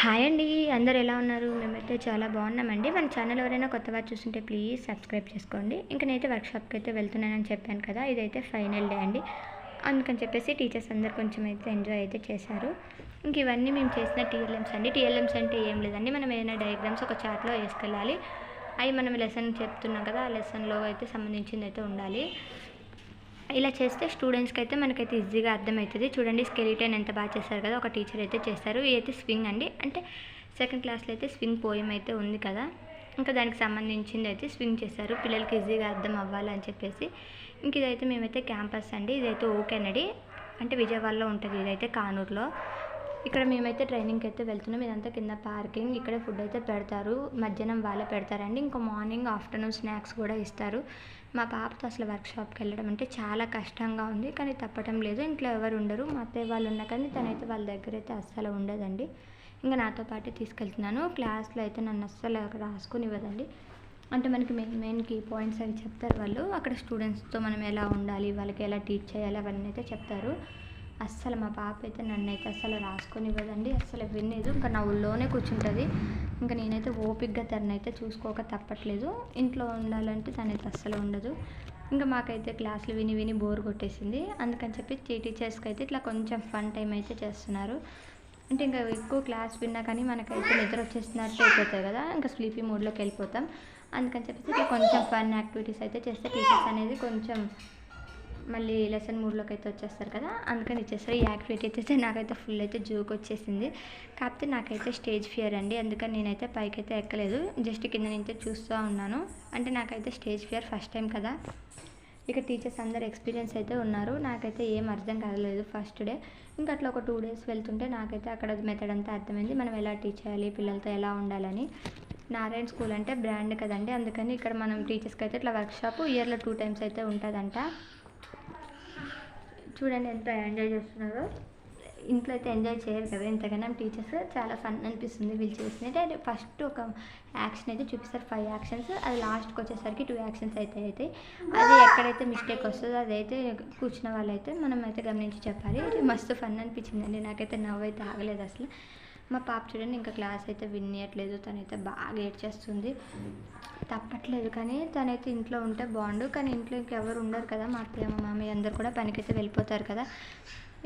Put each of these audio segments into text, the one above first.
Hi అండి అందరు ఎలా ఉన్నారు? మేమైతే చాలా బాగున్నామండి. మన ఛానల్ ఎవరైనా కొత్తగా చూస్తుంటే ప్లీజ్ సబ్స్క్రైబ్ చేసుకోండి. ఇంకా నేనైతే వర్క్షాప్కి అయితే వెళ్తున్నానని చెప్పాను కదా ఇదైతే ఫైనల్ డే అండి. అందుకని చెప్పేసి టీచర్స్ అందరు కొంచెం అయితే ఎంజాయ్ అయితే చేశారు. ఇంక ఇవన్నీ మేము చేసిన టీఎల్ఎమ్స్ అండి. టీఎల్ఎమ్స్ అంటే ఏం లేదండి. మనం ఏదైనా డయాగ్రామ్స్ ఒక చార్ట్లో వేసుకెళ్ళాలి. అవి మనం లెసన్ చెప్తున్నాం కదా ఆ లెసన్లో అయితే సంబంధించింది అయితే ఉండాలి. ఇలా చేస్తే స్టూడెంట్స్కి అయితే మనకైతే ఈజీగా అర్థమవుతుంది. చూడండి స్కెలిటన్ ఎంత బాగా చేస్తారు కదా ఒక టీచర్ అయితే చేస్తారు. ఇదైతే స్వింగ్ అండి. అంటే సెకండ్ క్లాస్లో అయితే స్వింగ్ పోయం అయితే ఉంది కదా. ఇంకా దానికి సంబంధించింది అయితే స్వింగ్ చేస్తారు. పిల్లలకి ఈజీగా అర్థం అవ్వాలని చెప్పేసి. ఇంక ఇదైతే మేమైతే క్యాంపస్ అండి. ఇదైతే ఓకేనండి అంటే విజయవాడలో ఉంటుంది. ఇదైతే కానూరులో. ఇక్కడ మేమైతే ట్రైనింగ్కి అయితే వెళ్తున్నాం. ఇదంతా కింద పార్కింగ్ ఇక్కడ ఫుడ్ అయితే పెడతారు. మధ్యాహ్నం వాళ్ళే పెడతారండి. ఇంకా మార్నింగ్ ఆఫ్టర్నూన్ స్నాక్స్ కూడా ఇస్తారు. మా పాపతో అసలు వర్క్షాప్కి వెళ్ళడం అంటే చాలా కష్టంగా ఉంది. కానీ తప్పటం లేదు. ఇంట్లో ఎవరు ఉండరు. మా అత్తయ్య వాళ్ళు ఉన్నా కానీ తనైతే వాళ్ళ దగ్గర అయితే అస్సలు ఉండదండి. ఇంకా నాతో పాటు తీసుకెళ్తున్నాను. క్లాస్లో అయితే నన్ను అస్సలు రాసుకుని ఇవ్వదండి. అంటే మనకి మెయిన్ మెయిన్ కీ పాయింట్స్ అవి చెప్తారు వాళ్ళు. అక్కడ స్టూడెంట్స్తో మనం ఎలా ఉండాలి? వాళ్ళకి ఎలా టీచ్ చేయాలి? అవన్నీ అయితే చెప్తారు. అస్సలు మా పాప అయితే నన్ను అయితే అస్సలు రాసుకొని ఇవ్వదండి అస్సలు వినేది ఇంకా నా ఊళ్ళోనే కూర్చుంటుంది. ఇంకా నేనైతే ఓపిక్గా తనైతే చూసుకోక తప్పట్లేదు. ఇంట్లో ఉండాలంటే తనైతే అస్సలు ఉండదు. ఇంకా మాకైతే క్లాసులు విని విని బోర్ కొట్టేసింది. అందుకని చెప్పి టీచర్స్కి అయితే ఇట్లా కొంచెం ఫన్ టైం అయితే చేస్తున్నారు. అంటే ఇంకా ఎక్కువ క్లాస్ విన్నా కానీ మనకైతే నిద్ర వచ్చేసినట్టు అయిపోతాయి కదా ఇంకా స్లీపీ మూడ్లోకి వెళ్ళిపోతాం. అందుకని చెప్పేసి ఇట్లా కొంచెం ఫన్ యాక్టివిటీస్ అయితే చేస్తే టీచర్స్ అనేది కొంచెం మళ్ళీ లెసన్ మూడ్లోకి అయితే వచ్చేస్తారు కదా అందుకని ఇచ్చేస్తారు. ఈ యాక్టివిటీ అయితే నాకైతే ఫుల్ అయితే జోక్ వచ్చేసింది. కాకపోతే నాకైతే స్టేజ్ ఫియర్ అండి. అందుకని నేనైతే పైకి అయితే ఎక్కలేదు. జస్ట్ కింద నుంచి చూస్తూ ఉన్నాను. అంటే నాకైతే స్టేజ్ ఫియర్ ఫస్ట్ టైం కదా. ఇక టీచర్స్ అందరు ఎక్స్పీరియన్స్ అయితే ఉన్నారు. నాకైతే ఏం అర్థం కాలేదు ఫస్ట్ డే ఇంకా అట్లా ఒక టూ డేస్ వెళ్తుంటే నాకైతే అక్కడ మెథడ్ అంతా అర్థమైంది. మనం ఎలా టీచ్ చేయాలి పిల్లలతో ఎలా ఉండాలని. నారాయణ స్కూల్ అంటే బ్రాండ్ కదండి. అందుకని ఇక్కడ మనం టీచర్స్కి అయితే ఇట్లా వర్క్షాప్ ఇయర్లో టూ టైమ్స్ అయితే ఉంటుందంట. చూడండి ఎంత ఎంజాయ్ చేస్తున్నారో. ఇంట్లో అయితే ఎంజాయ్ చేయరు కదా ఇంతకన్నా టీచర్స్. చాలా ఫన్ అనిపిస్తుంది వీళ్ళు చేసినట్టు అంటే ఫస్ట్ ఒక యాక్షన్ అయితే చూపిస్తారు ఫైవ్ యాక్షన్స్. అది లాస్ట్కి వచ్చేసరికి టూ యాక్షన్స్ అయితే అవుతాయి. అది ఎక్కడైతే మిస్టేక్ వస్తుందో అదైతే కూర్చున్న వాళ్ళైతే మనం అయితే గమనించి చెప్పాలి. మస్తు ఫన్ అనిపించిందండి. నాకైతే నవ్వు అయితే ఆగలేదు అసలు. మా పాప చూడండి ఇంకా క్లాస్ అయితే వినియట్లేదు. తనైతే బాగా ఏడ్చేస్తుంది తప్పట్లేదు కానీ తనైతే ఇంట్లో ఉంటే బాగుండు. కానీ ఇంట్లో ఇంకెవరు ఉండరు కదా మా అత్తయ్య మా మామయ్య అందరు కూడా పనికైతే వెళ్ళిపోతారు కదా.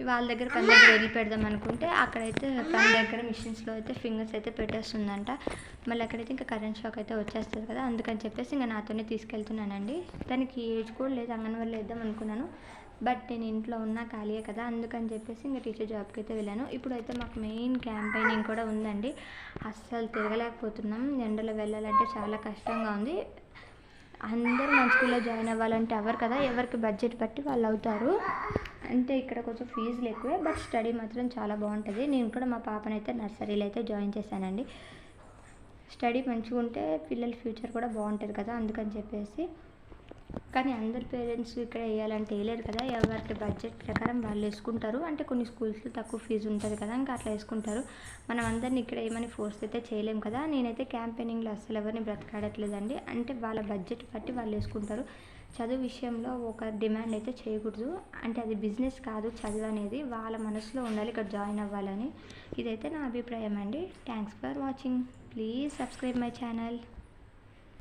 వాళ్ళ దగ్గర పని దగ్గర వదిలి పెడదాం అనుకుంటే అక్కడైతే పని దగ్గర మిషన్స్లో అయితే ఫింగర్స్ అయితే పెట్టేస్తుందంట. మళ్ళీ అక్కడైతే ఇంకా కరెంట్ షాక్ అయితే వచ్చేస్తుంది కదా అందుకని చెప్పేసి ఇంకా నాతోనే తీసుకెళ్తున్నానండి. దానికి ఏజ్ కూడా లేదు అంగన్వాడీలో వేద్దాం అనుకున్నాను. బట్ నేను ఇంట్లో ఉన్నా ఖాళీయే కదా అందుకని చెప్పేసి ఇంకా టీచర్ జాబ్కి అయితే వెళ్ళాను. ఇప్పుడైతే మాకు మెయిన్ క్యాంపెయినింగ్ కూడా ఉందండి. అస్సలు తిరగలేకపోతున్నాం. ఎండలో వెళ్ళాలంటే చాలా కష్టంగా ఉంది. అందరూ మన స్కూల్లో జాయిన్ అవ్వాలంటే ఎవరు కదా ఎవరికి బడ్జెట్ బట్టి వాళ్ళు అవుతారు. అంటే ఇక్కడ కొంచెం ఫీజులు ఎక్కువే బట్ స్టడీ మాత్రం చాలా బాగుంటుంది. నేను కూడా మా పాపనైతే నర్సరీలో అయితే జాయిన్ చేశానండి. స్టడీ మంచిగా ఉంటే పిల్లల ఫ్యూచర్ కూడా బాగుంటుంది కదా అందుకని చెప్పేసి కానీ అందరి పేరెంట్స్ ఇక్కడ వేయాలంటే వేయలేరు కదా. ఎవరికి బడ్జెట్ ప్రకారం వాళ్ళు వేసుకుంటారు. అంటే కొన్ని స్కూల్స్లో తక్కువ ఫీజు ఉంటుంది కదా ఇంకా అట్లా వేసుకుంటారు. మనం అందరిని ఇక్కడ ఏమని ఫోర్స్ అయితే చేయలేం కదా. నేనైతే క్యాంపెయినింగ్లో అసలు ఎవరిని బ్రతకాడట్లేదండి. అంటే వాళ్ళ బడ్జెట్ బట్టి వాళ్ళు వేసుకుంటారు. చదువు విషయంలో ఒక డిమాండ్ అయితే చేయకూడదు. అంటే అది బిజినెస్ కాదు చదువు అనేది. వాళ్ళ మనసులో ఉండాలి ఇక్కడ జాయిన్ అవ్వాలని. ఇదైతే నా అభిప్రాయం అండి. Thanks for watching. Please subscribe my channel.